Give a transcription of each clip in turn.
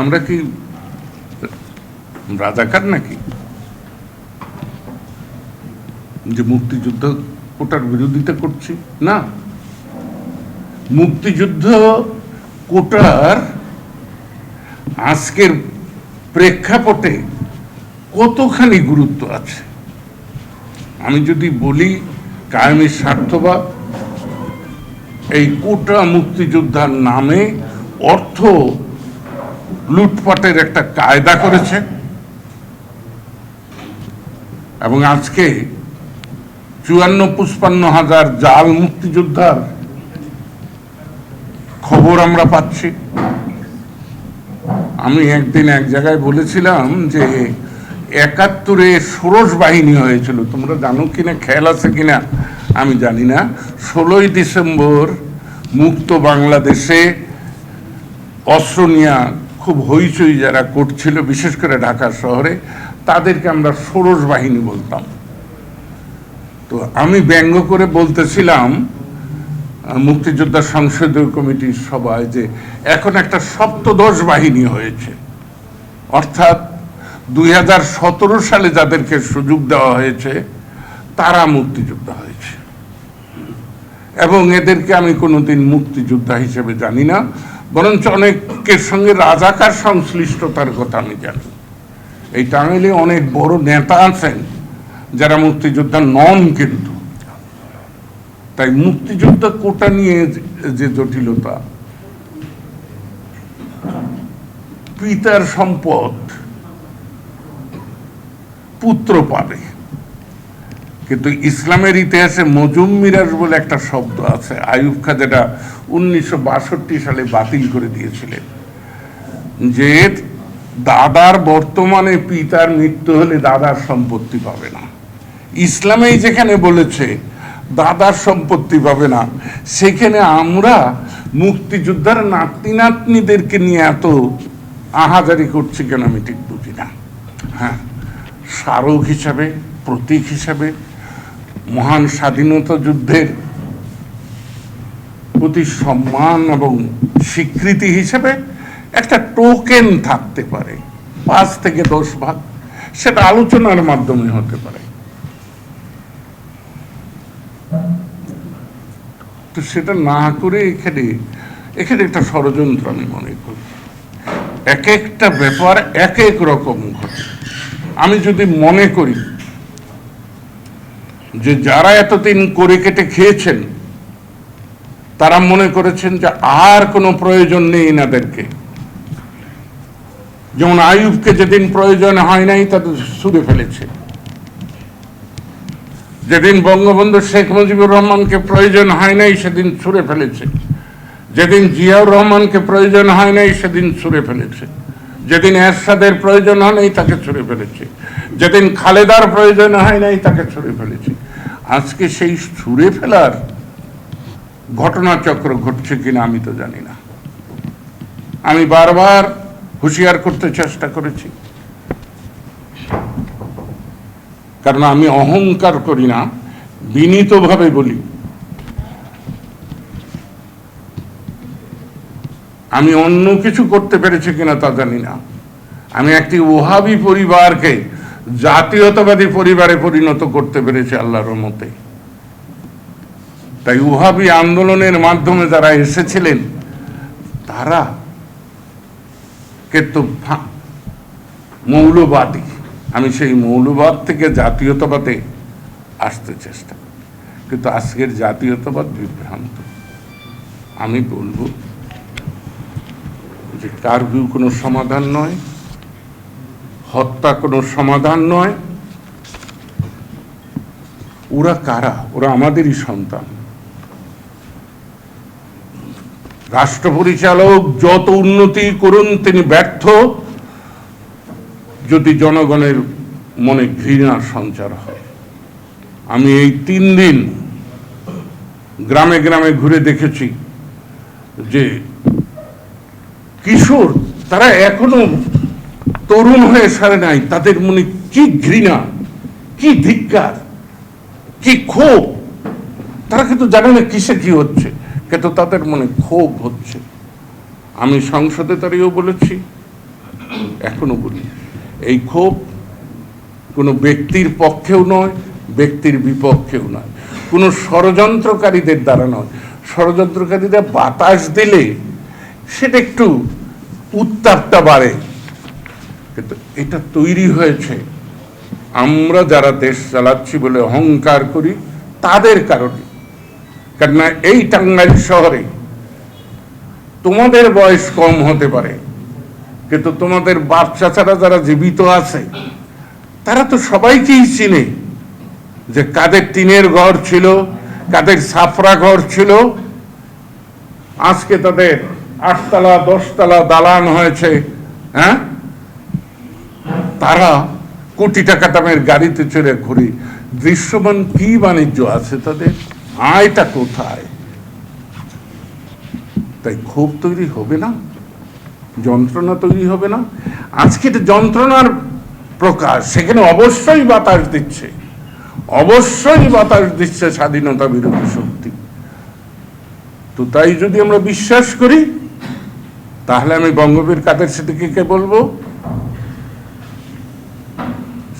আমরা কি রাজাকার নাকি? যে মুক্তিযুদ্ধ কোটার বিরোধিতা করছি? না। মুক্তিযুদ্ধ কোটার আজকের প্রেক্ষাপটে কতখানি গুরুত্ব আছে? আমি যদি বলি কায়েমের স্বার্থবাদ, এই কোটা মুক্তিযোদ্ধার নামে অর্থ লুটপাটের একটা কায়দা করেছে। এবং আজকে চুয়ান্ন পুষ্পান্ন হাজার জাল মুক্তিযোদ্ধার খবর আমরা পাচ্ছি। আমি একদিন এক জায়গায় বলেছিলাম যে একাত্তরে ষোড়শ বাহিনী হয়েছিল। তোমরা জানো কিনা, খেয়াল আছে কিনা? আমি জানি না। ষোলোই ডিসেম্বর মুক্ত বাংলাদেশে অস্ত্র নিয়ে খুব হইচই যারা করছিল, বিশেষ করে ঢাকা শহরে, তাদেরকে আমরা ষোড়শ বাহিনী বলতাম। তো আমি ব্যঙ্গ করে বলতেছিলাম মুক্তিযোদ্ধা সংসদীয় কমিটির সভায় যে এখন একটা সপ্তদশ বাহিনী হয়েছে। অর্থাৎ দু হাজার সতেরো সালে যাদেরকে সুযোগ দেওয়া হয়েছে, তারা মুক্তিযোদ্ধা হয়েছে। এবং এদেরকে আমি কোনোদিন মুক্তিযোদ্ধা হিসেবে জানি না। বরঞ্চ অনেকের সঙ্গে রাজাকার সংশ্লিষ্টতার কথা আমি জানি। এই টাঙ্গাইলে অনেক বড় নেতা আছেন, যারা মুক্তিযোদ্ধা নন কিন্তু। তাই মুক্তিযোদ্ধা কোটা নিয়ে যে জটিলতা, পিতার সম্পদ পুত্র পাবে। কিন্তু ইসলামের ইতিহাসে মজুম মিরাজ বলে একটা শব্দ আছে। আয়ুব খা যেটা উনিশশো বাষট্টি সালে বাতিল করে দিয়েছিলেন। যে দাদার বর্তমানে পিতার মৃত্যু হলে দাদার সম্পত্তি পাবে না। ইসলামেই যেখানে বলেছে, দাদার সম্পত্তি পাবে না, সেখানে আমরা মুক্তিযোদ্ধার নাতি নাতনিদেরকে নিয়ে এত আহাজারি করছি কেন আমি ঠিক বুঝি না। হ্যাঁ স্মারক হিসাবে, প্রতীক হিসাবে মহান স্বাধীনতা যুদ্ধের প্রতি সম্মান এবং স্বীকৃতি হিসেবে একটা টোকেন থাকতে পারে, পাঁচ থেকে দশ ভাগ, সেটা আলোচনার মাধ্যমে হতে পারে। তো সেটা না করে এখানে এখানে একটা ষড়যন্ত্র আমি মনে করি। এক একটা ব্যাপার এক এক রকম ঘটে। আমি যদি মনে করি যে যারা এতদিন করে কেটে খেয়েছেন, তারা মনে করেছেন যে আর কোনো প্রয়োজন নেই এনাদেরকে। যেমন আয়ুবকে যেদিন প্রয়োজন হয় নাই তাদের সুরে ফেলেছে। যেদিন বঙ্গবন্ধু শেখ মুজিবুর রহমানকে প্রয়োজন হয় নাই, সেদিন ছুঁড়ে ফেলেছে। যেদিন জিয়াউর রহমানকে প্রয়োজন হয় নাই, সেদিন ছুঁড়ে ফেলেছে। যেদিন এরশাদের প্রয়োজন হয় নাই, তাকে ছুঁড়ে ফেলেছি। যেদিন খালেদার প্রয়োজন হয় নাই, তাকে ছুঁড়ে ফেলেছি। আজকে সেই ছুঁড়ে ফেলার ঘটনাচক্র ঘটছে কিনা আমি তো জানি না। আমি বারবার হুঁশিয়ার করতে চেষ্টা করেছি। কারণ আমি অহংকার করি না, বিনীতভাবে বলি। আমি অন্য কিছু করতে পেরেছি কিনা তা জানি না। আমি একটি ওহাবি পরিবারকে জাতীয়তাবাদী পরিবারে পরিণত করতে পেরেছি আল্লাহর মতে তাই ওহাবি আন্দোলনের মাধ্যমে যারা এসেছিলেন, তারা কিন্তু মৌলবাদী। আমি সেই মৌলবাদ থেকে জাতীয়তাবাদে আসতে চেষ্টা কিন্তু আজকের জাতীয়তাবাদ বিভ্রান্ত। আমি বলব যে কারভিউ কোনো সমাধান নয়, হত্যা কোনো সমাধান নয়। ওরা কারা? ওরা আমাদেরই সন্তান। রাষ্ট্র পরিচালক যত উন্নতি করুন তিনি ব্যর্থ। যদি জনগণের মনে ঘৃণার সঞ্চার হয়। আমি এই তিন দিন গ্রামে গ্রামে ঘুরে দেখেছি যে কিশোর, তারা এখনও তরুণ হয়ে সারে নাই। তাদের মনে কি ঘৃণা, কি ধিক্কার, কি ক্ষোভ। তারা কিন্তু জানে না কিসে কি হচ্ছে, কিন্তু তাদের মনে ক্ষোভ হচ্ছে। আমি সংসদে দাঁড়িয়েও বলেছি, এখনও বলি। এই ক্ষোভ কোনো ব্যক্তির পক্ষেও নয়, ব্যক্তির বিপক্ষেও নয়। কোনো ষড়যন্ত্রকারীদের দ্বারা নয়। ষড়যন্ত্রকারীরা বাতাস দিলে সেটা একটু উত্তাপটা বাড়ে। কিন্তু এটা তৈরি হয়েছে। আমরা যারা দেশ চালাচ্ছি বলে অহংকার করি, তাদের কারণে। কেননা এই টাঙ্গাইল শহরে তোমাদের বয়স কম হতে পারে, কিন্তু তোমাদের বাপ চাচারা যারা জীবিত আছে, তারা তো সবাইকেই চিনে যে কাদের টিনের ঘর ছিল, কাদের সাফরা ঘর ছিল। আজকে তাদের আটতলা, দশতলা দালান হয়েছে হ্যাঁ? তারা কোটি টাকা দামের গাড়িতে চড়ে ঘুরি। দৃশ্যমান কি বাণিজ্য আছে তাদের? আয়টা কোথায়? তাই ক্ষোভ তৈরি হবে না? যন্ত্রণা তৈরি হবে না? আজকে এটা যন্ত্রণার প্রকাশ। সেখানে অবশ্যই বাতাস দিচ্ছে। অবশ্যই বাতাস দিচ্ছে স্বাধীনতা বিরোধী শক্তি। তো তাই যদি আমরা বিশ্বাস করি তাহলে আমি বঙ্গবীর কাদের সিদ্দিকীকে বলব?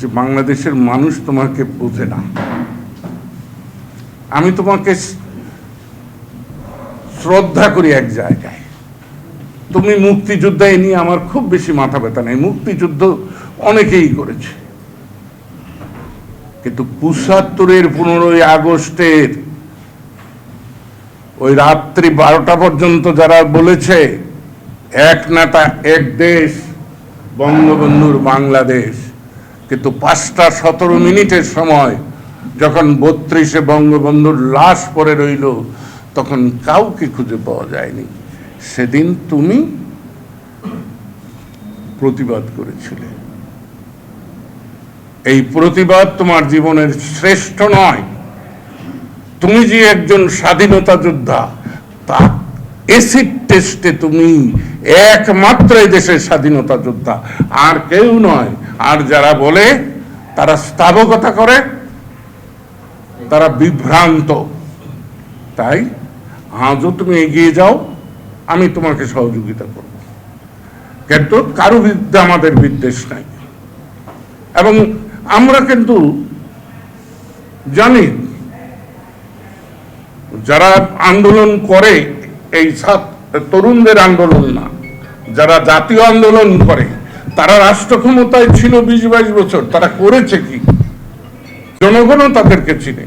যে বাংলাদেশের মানুষ তোমাকে বোঝে না। আমি তোমাকে শ্রদ্ধা করি এক জায়গায়। তুমি মুক্তিযুদ্ধ এ নিয়ে আমার খুব বেশি মাথা ব্যথা নেই। মুক্তিযুদ্ধ অনেকেই করেছে। কিন্তু পঁচাত্তরের পনেরোই আগস্টের ওই রাত্রি বারোটা পর্যন্ত যারা বলেছে এক নেতা, এক দেশ, বঙ্গবন্ধুর বাংলাদেশ। কিন্তু পাঁচটা সতেরো মিনিটের সময় যখন বত্রিশে বঙ্গবন্ধুর লাশ পড়ে রইল, তখন কাউকে খুঁজে পাওয়া যায়নি। সেদিন তুমি প্রতিবাদ করেছিলে। এই প্রতিবাদ তোমার জীবনের শ্রেষ্ঠ নয়। তুমি যে একজন স্বাধীনতা যোদ্ধা, তা এসিড টেস্টে তুমি একমাত্র দেশের স্বাধীনতা যোদ্ধা। আর কেউ নয়। আর যারা বলে, তারা স্থাবকতা করে, তারা বিভ্রান্ত। তাই আজও তুমি এগিয়ে যাও, আমি তোমাকে সহযোগিতা করব। কিন্তু কারও বিদ্যা আমাদের বিদ্বেষ নাই। এবং আমরা কিন্তু জানি, যারা আন্দোলন করে এই তরুণদের আন্দোলন না। যারা জাতীয় আন্দোলন করে, তারা রাষ্ট্র ক্ষমতায় ছিল বিশ বাইশ বছর, তারা করেছে কি? জনগণও তাদেরকে চিনে।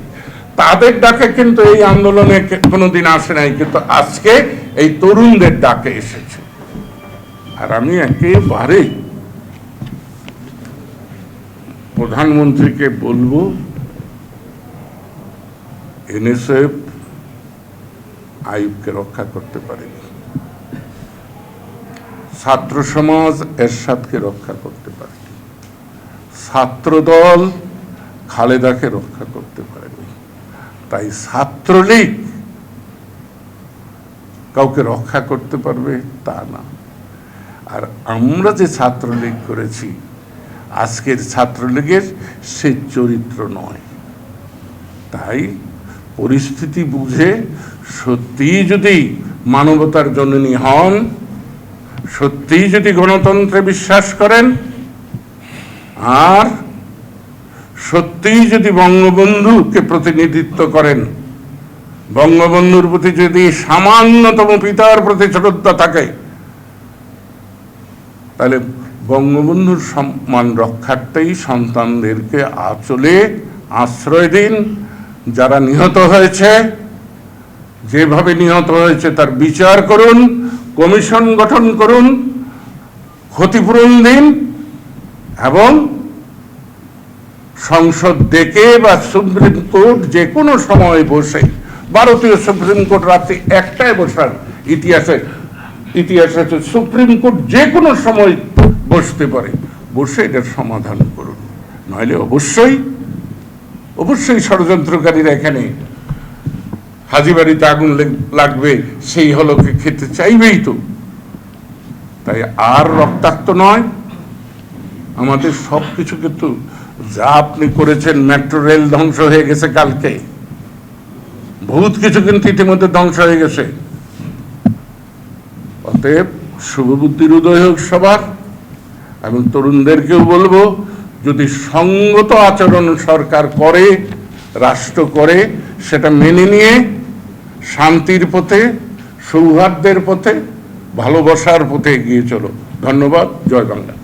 তাদের ডাকে কিন্তু এই আন্দোলনে কোনোদিন আসে নাই, কিন্তু আজকে এই তরুণদের ডাকে এসেছে। আর আমি একেবারে প্রধানমন্ত্রীকে বলব, এনএসএফ আইবকে রক্ষা করতে পারেনি। ছাত্র সমাজ এরশাদকে রক্ষা করতে পারেনি। ছাত্রদল খালেদাকে রক্ষা করতে পারেনি। তাই ছাত্রলীগ কাউকে রক্ষা করতে পারবে তা না। আর আমরা যে ছাত্রলীগ করেছি, আজকের ছাত্রলীগের সে চরিত্র নয়। তাই পরিস্থিতি বুঝে সত্যিই যদি মানবতার জননী হন সত্যিই যদি গণতন্ত্রে বিশ্বাস করেন, আর সত্যিই যদি বঙ্গবন্ধুকে প্রতিনিধিত্ব করেন, বঙ্গবন্ধুর প্রতি যদি সামান্যতম পিতার প্রতি শ্রদ্ধা থাকে, তাহলে বঙ্গবন্ধুর সম্মান রক্ষার্থেই সন্তানদেরকে আচলে আশ্রয় দিন, যারা নিহত হয়েছে যেভাবে নিহত হয়েছে তার বিচার করুন, কমিশন গঠন করুন, ক্ষতিপূরণ দিন, এবং সংসদ ডেকে বা সুপ্রিম কোর্ট যে কোনো সময় বসে, ভারতীয় সুপ্রিম কোর্ট রাত্রি একটায় বসার ইতিহাসে, ইতিহাস আছে সুপ্রিম কোর্ট যে কোনো সময় বসতে পারে, বসে এটার সমাধান করুন। নইলে অবশ্যই অবশ্যই ষড়যন্ত্রকারীরা এখানে হাজিবাড়িতে আগুন লেগ- লাগবে, সেই হলকে খেতে চাইবেই তো। তাই আর রক্তাক্ত নয়। আমাদের সব কিছু কিন্তু যা আপনি করেছেন, মেট্রো রেল ধ্বংস হয়ে গেছে কালকে। বহুত কিছু কিন্তু ইতিমধ্যে ধ্বংস হয়ে গেছে। অতএব শুভবুদ্ধির উদয় হোক সবার। এবং তরুণদেরকেও বলব, যদি সঙ্গত আচরণ সরকার করে, রাষ্ট্র করে, সেটা মেনে নিয়ে শান্তির পথে সৌহার্দ্যের পথে ভালোবাসার পথে এগিয়ে চলো। ধন্যবাদ জয় বাংলা।